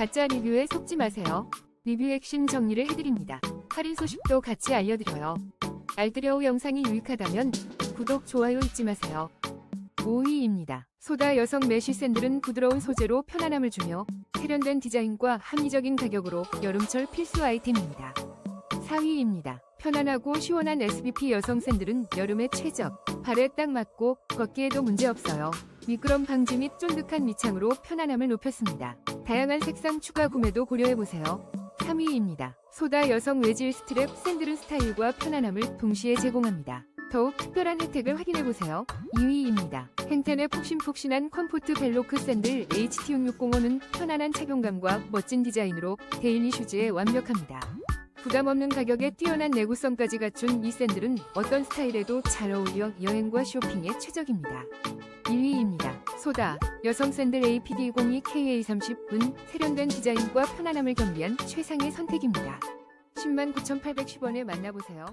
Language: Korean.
가짜 리뷰에 속지 마세요. 리뷰 핵심 정리를 해드립니다. 할인 소식도 같이 알려드려요. 알뜰여우 영상이 유익하다면 구독, 좋아요 잊지 마세요. 5위입니다. 소다 여성 메쉬 샌들은 부드러운 소재로 편안함을 주며 세련된 디자인과 합리적인 가격으로 여름철 필수 아이템입니다. 4위입니다. 편안하고 시원한 SBP 여성 샌들은 여름에 최적. 발에 딱 맞고 걷기에도 문제없어요. 미끄럼 방지 및 쫀득한 밑창으로 편안함을 높였습니다. 다양한 색상 추가 구매도 고려해보세요. 3위입니다. 소다 여성 외질 스트랩 샌들은 스타일과 편안함을 동시에 제공합니다. 더욱 특별한 혜택을 확인해보세요. 2위입니다. 행텐의 폭신폭신한 컴포트 벨로크 샌들 HT6605는 편안한 착용감과 멋진 디자인으로 데일리 슈즈에 완벽합니다. 부담 없는 가격에 뛰어난 내구성까지 갖춘 이 샌들은 어떤 스타일에도 잘 어울려 여행과 쇼핑에 최적입니다. 1위입니다. 소다 여성 샌들 APD02KA30은 세련된 디자인과 편안함을 겸비한 최상의 선택입니다. 109,810원에 만나보세요.